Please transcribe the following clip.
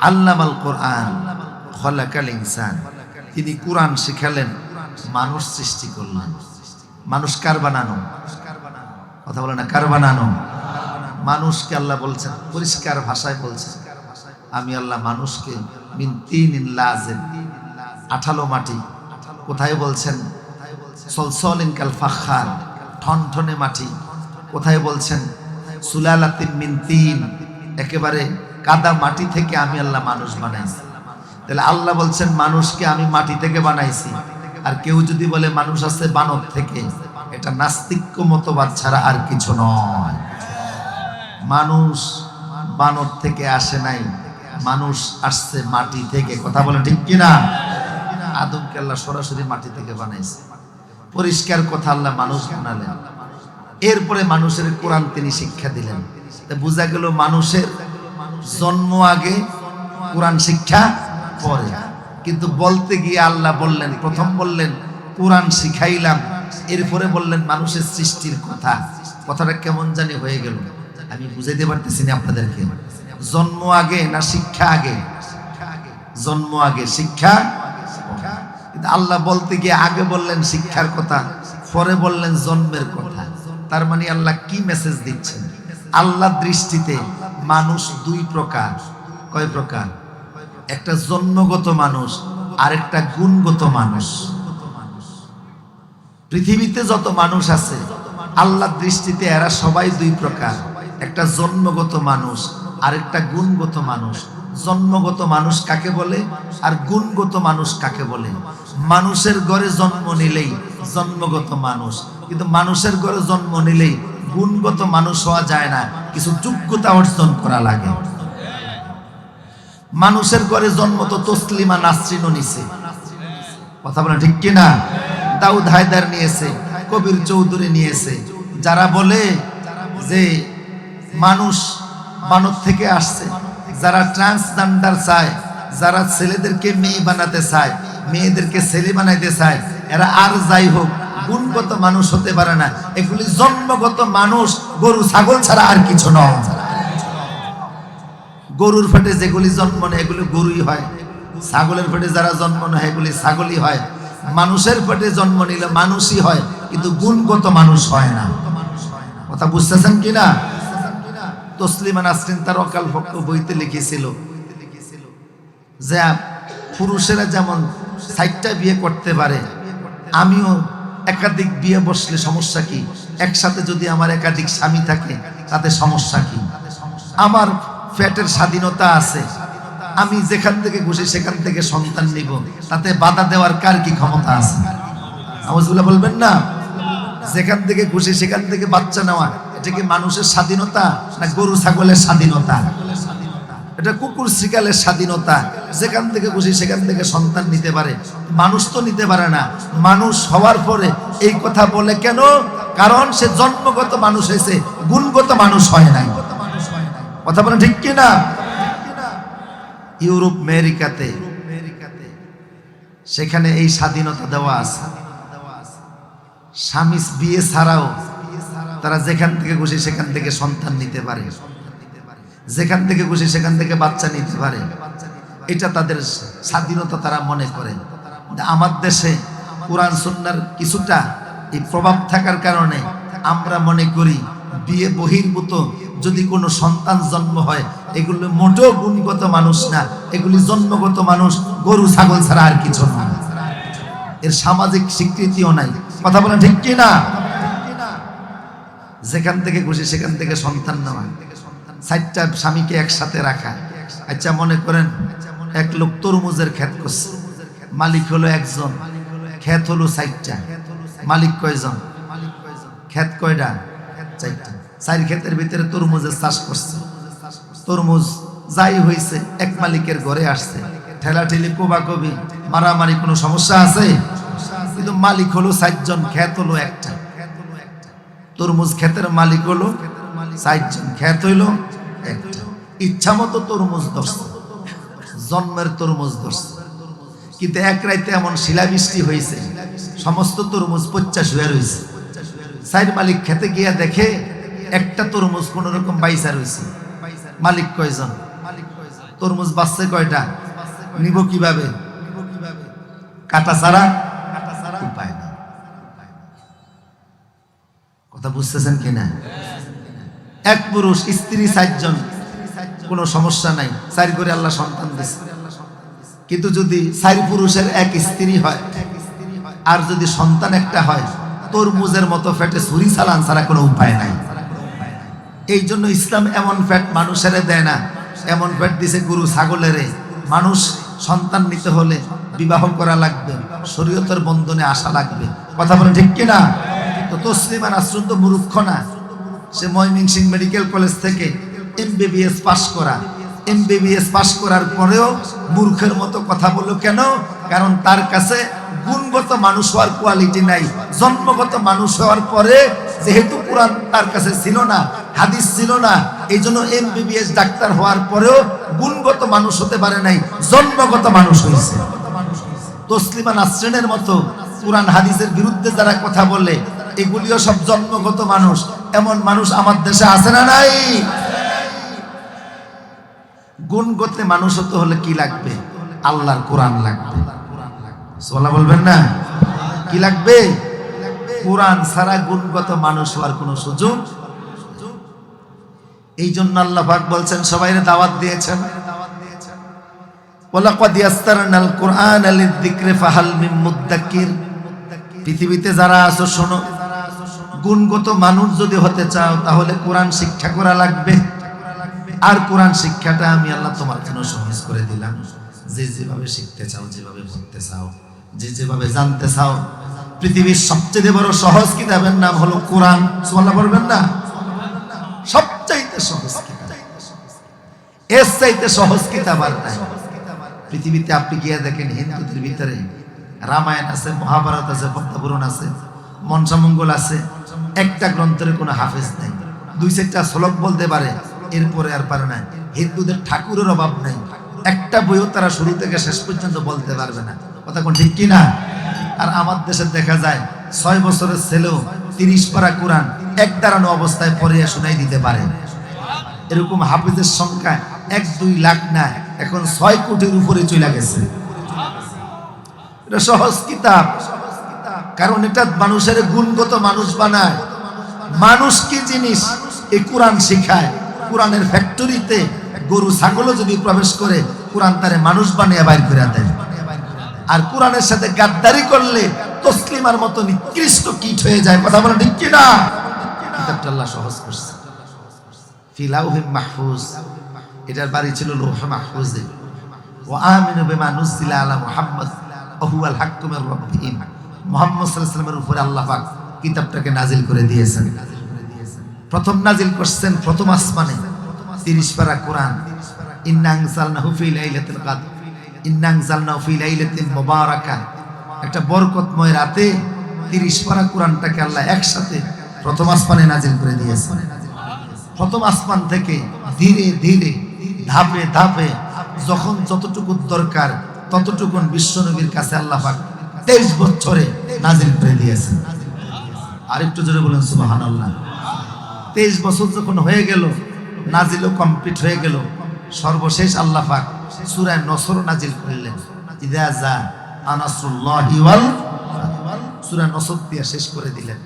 আল্লামাল কোরআন, খলাকাল ইনসান। তিনি কোরআন শিখালেন, মানুষ সৃষ্টি করলেন। মানুষ কার বানানো? কথা বলে না, কার বানানো? মানুষকে আল্লাহ বলছেন, পরিষ্কার ভাষায় বলছেন। আমি আল্লাহ মানুষকে মিন তিন লাজেম, আঠালো মাটি। কোথায় বলছেন? সলসলিন কাল ফাখার, ঠনঠনে মাটি। কোথায় বলছেন? সুলালাতিন মিন তিন, একেবারে কাদা মাটি থেকে আমি আল্লাহ মানুষ বানাইছি। তাহলে আল্লাহ বলছেন, মানুষকে আমি মাটি থেকে বানাইছি। আর কেউ যদি বলে, মানুষ আছে বানর থেকে, এটা নাস্তিক্য মতবাদ ছাড়া আর কিছু নয়। মানুষ বানর থেকে আসে নাই, মানুষ আসছে মাটি থেকে। কথা বলে ঠিক কিনা? আদমকে আল্লাহ সরাসরি মাটি থেকে বানাইছে। পরিষ্কার কথা, আল্লাহ মানুষ বানালেন। এরপরে মানুষের কোরআন তিনি শিক্ষা দিলেন। বোঝা গেল মানুষের জন্ম আগে কোরআন শিক্ষা পরে। কিন্তু বলতে গিয়ে আল্লাহ বললেন, প্রথম বললেন, কোরআন শিখাইলাম, এরপরে বললেন, মানুষের সৃষ্টির কথা। কথাটা কেমন জানি হয়ে গেল। আমি বুঝাইতে পারতেছি না আপনাদেরকে। জন্ম আগে না শিক্ষা আগে? জন্ম আগে, শিক্ষা কিন্তু আল্লাহ বলতে গিয়ে আগে বললেন শিক্ষার কথা, পরে বললেন জন্মের কথা। তার মানে আল্লাহ কি মেসেজ দিচ্ছেন? আল্লাহ দৃষ্টিতে মানুষ দুই প্রকার। কয় প্রকার? একটা জন্মগত মানুষ আর একটা গুণগত মানুষ। পৃথিবীতে যত মানুষ আছে আল্লাহ দৃষ্টিতে এরা সবাই দুই প্রকার। একটা জন্মগত মানুষ আর একটা গুণগত মানুষ। জন্মগত মানুষ কাকে বলে? আর গুণগত মানুষ কাকে বলে? মানুষের ঘরে জন্ম নিলেই জন্মগত মানুষ। কিন্তু মানুষের ঘরে জন্ম নিলেই গুণগত মানুষ হওয়া যায় না, কিছু যোগ্যতা অর্জন করা লাগে। মানুষের ঘরে জন্ম তো তসলিমা নাসরিনও নিছে। কথা বলে ঠিক কিনা? দাউদ হায়দার নিয়েছে, কবির চৌধুরী নিয়েছে। যারা বলে যে মানুষ মানব থেকে আসছে, যারা ট্রান্সজেন্ডার চায়, যারা ছেলেদেরকে মেয়ে বানাতে চায়, মেয়েদেরকে ছেলে বানাইতে চায়, এরা আর যাই হোক গুণগত মানুষ হতে পারে না। এগুলি জন্মগত মানুষ, গরু, ছাগল ছাড়া আর কিছু নয়। গরুর পেটে যেগুলি জন্ম নেয়, এগুলি গরুই হয়। ছাগলের পেটে যারা জন্ম নেয়, এগুলি ছাগলই হয়। মানুষের পেটে জন্ম নিলে মানুষই হয়, কিন্তু গুণগত মানুষ হয় না। কথা বুঝতেছেন কি না তসলিমা নাসরিন তার অকাল ভক্ত বইতে লিখেছিল যে, পুরুষেরা যেমন সাইটটা বিয়ে করতে পারে, আমিও একাধিক বিয়ে বসলে সমস্যা কি? একসাথে যদি আমার একাধিক স্বামী থাকে, তাতে সমস্যা কি? আমার ফ্যাটের স্বাধীনতা আছে। আমি যেখান থেকে খুশি সেখান থেকে সন্তান নিব। তাতে বাধা দেওয়ার কার কি ক্ষমতা আছে? আওয়াজগুলো বলবেন না? যেখান থেকে খুশি সেখান থেকে বাচ্চা নেওয়া, এটা কি মানুষের স্বাধীনতা না গরু, ছাগলের স্বাধীনতা? এটা কুকুর শিকালের স্বাধীনতা। যেখান থেকে খুশি সেখান থেকে সন্তান নিতে পারে। মানুষ তো নিতে পারে না। মানুষ হওয়ার পরে এই কথা বলে কেন? কারণ সে জন্মগত মানুষ হয়েছে, গুণগত মানুষ হয় নাই। কথা বলে ঠিক কি না ইউরোপ, আমেরিকাতে, সেখানে এই স্বাধীনতা দেওয়া আছে। স্বামী বিয়ে ছাড়াও তারা যেখান থেকে খুশি সেখান থেকে সন্তান নিতে পারে। যেখান থেকে খুশি সেখান থেকে বাচ্চা নিতে পারে। এটা তাদের স্বাধীনতা তারা মনে করে। আমার দেশে কোরআন সন্ন্যার কিছুটা এই প্রভাব থাকার কারণে আমরা মনে করি বিয়ে বহির্ভূত যদি কোনো সন্তান জন্ম হয়, এগুলো মোটেও গুণগত মানুষ না, এগুলি জন্মগত মানুষ, গরু, ছাগল ছাড়া আর কিছু না। এর সামাজিক স্বীকৃতিও নাই। কথা বলেন ঠিক কি না যেখান থেকে খুশি সেখান থেকে সন্তান নেওয়া। চারটা স্বামীকে একসাথে রাখা। আচ্ছা মনে করেন এক লোক তরমুজের ক্ষেত করছে। মালিক হলো একজন। ক্ষেত হলো চারটা। মালিক কয়জন? ক্ষেত কয়টা? চারটা। চার ক্ষেতের ভিতরে তরমুজের চাষ করছে। তরমুজ যাই হয়েছে এক মালিকের ঘরে আসছে। ঠেলাঠেলি, কোবাকবি, মারামারি কোনো সমস্যা আছে? কিন্তু মালিক হলো চারজন, ক্ষেত হলো একটা। তরমুজ ক্ষেতের মালিক হলো চারজন। ক্ষেত হইল ইচ্ছা মতো তরমুজ ধরছে। জন্মের তরমুজ ধরছে। কিন্তু এক রাইতে এমন শিলাবৃষ্টি হয়েছে, সমস্ত তরমুজ পচ্চাশ হয়ে রয়েছে। সাইড মালিক খেতে গিয়া দেখে একটা তরমুজ কোন রকম বাইসা রয়েছে। মালিক কয়জন? তরমুজ বাচ্চে কয়টা? নিব কীভাবে? কাটা ছাড়া উপায় নেই। কথা বুঝতেছেন কিনা এক পুরুষ, স্ত্রী চারজন, কোনো সমস্যা নাই। চারি করে আল্লাহ সন্তান দিচ্ছে কিন্তু যদি চারি পুরুষের এক স্ত্রী হয়, আর যদি সন্তান একটা হয়, তরমুজের মতো ফ্যাটে ছুরি চালান ছাড়া কোনো উপায় নাই। এই জন্য ইসলাম এমন ফ্যাট মানুষের দেয় না। এমন ফ্যাট দিছে গরু ছাগলেরে। মানুষ সন্তান নিতে হলে বিবাহ করা লাগবে, শরীয়তের বন্ধনে আসা লাগবে। কথা বলে ঠিক কিনা? তো তসলিমা নাসরুন তো মূর্খ না। সে ময়মিনসিং মেডিকেল কলেজ থেকে এমবিবিএস পাশ করা। এমবিবিএস পাশ করার পরেও মূর্খের মতো কথা বলল কেন? কারণ তার কাছে গুণগত মানুষ হওয়ার কোয়ালিটি নাই। জন্মগত মানুষ হওয়ার পরে যেহেতু কোরআন তার কাছে ছিল না, হাদিস ছিল না এই জন্য এমবিবিএস ডাক্তার হওয়ার পরেও গুণগত মানুষ হতে পারে নাই, জন্মগত মানুষ হয়েছে। তসলিমা নাসরিনের মতো কোরআন হাদিসের বিরুদ্ধে যারা কথা বলে, এগুলিও সব জন্মগত মানুষ। এমন মানুষ আমার দেশে আছে না নাই? গুণগত মানুষ হতে হলে কি লাগবে? আল্লাহর কোরআন লাগবে। সোলা বলবেন না? কি লাগবে? কোরআন ছাড়া গুণগত মানুষ হওয়ার কোনো সুযোগ? এই জন্য আল্লাহ পাক বলছেন, সবাই দাওয়াত দিয়েছেন। পৃথিবীতে যারা আছো, শোনো। গুণগত মানুষ যদি হতে চাও, তাহলে কোরআন শিক্ষা করা লাগবে। আর কোরআন শিক্ষাটা আমি আল্লাহ তোমার জন্য সহজ করে দিলাম। যে যেভাবে শিখতে চাও, যেভাবে পড়তে চাও, যে যেভাবে জানতে চাও, পৃথিবীর সবচেয়ে বড় সহজ কিতাবের নাম হলো কোরআন। সুবহানাল্লাহ বলবেন না? সবচাইতে সহজ এর চাইতে সহজ কিতাব আর নাই। পৃথিবীতে আপনি গিয়ে দেখেন, হিন্দুদের ভিতরে রামায়ণ আছে, মহাভারত আছে পদ্মপুরণ আছে, মনসামঙ্গল আছে একটা গ্রন্থের কোনো হাফেজ নেই। দুই চারটা শ্লোক বলতে পারে, এরপরে আর পারে না। হিন্দুদের ঠাকুরের অভাব নেই। একটা বইও তারা শুরু থেকে শেষ পর্যন্ত বলতে পারবে না। কথা কোন ঠিক কিনা? আর আমার দেশে দেখা যায়, ছয় বছরের ছেলেও তিরিশ পারা কোরআন এক দাঁড়ানো অবস্থায় পড়িয়া শোনাই দিতে পারে। এরকম হাফিজের সংখ্যা এক, দুই লাখ না, এখন ছয় কোটির উপরে চলে গেছে। এটা সহজ কিতাব। কারণ এটা মানুষের গুণগত মানুষ বানায়। মানুষ কি জিনিস? এই কোরআন শিখায়। কোরআনের ফ্যাক্টরিতে গরু, ছাগলও যদি প্রবেশ করে, কোরআন তারে মানুষ বানিয়ে বাইর করে দেয়। আর কোরআনের সাথে গাদ্দারি করলে তসলিমার মতো নিকৃষ্ট কীট হয়ে যায়। কথা বলে ঠিক কিনা? আল্লাহ সহজ করছে। ফিলাউহিম মাহফুজ। এটার বাড়ি ছিল লোহ মাহফুজে। ও আমিনু বিমা নুজিলা আলা হাক্কুমের রব্বিহিম। মুহাম্মদ সাল্লাল্লাহু উপরে আল্লাহ পাক কিতাবটাকে নাজিল করে দিয়েছেন। প্রথম নাজিল করছেন প্রথম আসমানে 30 পারা কোরআন। একটা বরকতময় রাতে 30 পারা কোরআনটাকে আল্লাহ একসাথে প্রথম আসমানে নাজিল করে দিয়েছেন। প্রথম আসমান থেকে ধীরে ধীরে, ধাপে ধাপে, যখন যতটুকু দরকার, ততটুকুন বিশ্বনবীর কাছে আল্লাহ পাক তেইশ বছরে নাজিল করে দিয়েছেন। আর একটু জোরে বলেন সুবাহান আল্লাহ তেইশ বছর যখন হয়ে গেল, নাজিলও কমপ্লিট হয়ে গেল, সর্বশেষ আল্লাহ পাক সুরায় নসর নাজিল করলেন। ইদা যা আনাসুল্লাহি সূরা নসর দিয়ে শেষ করে দিলেন।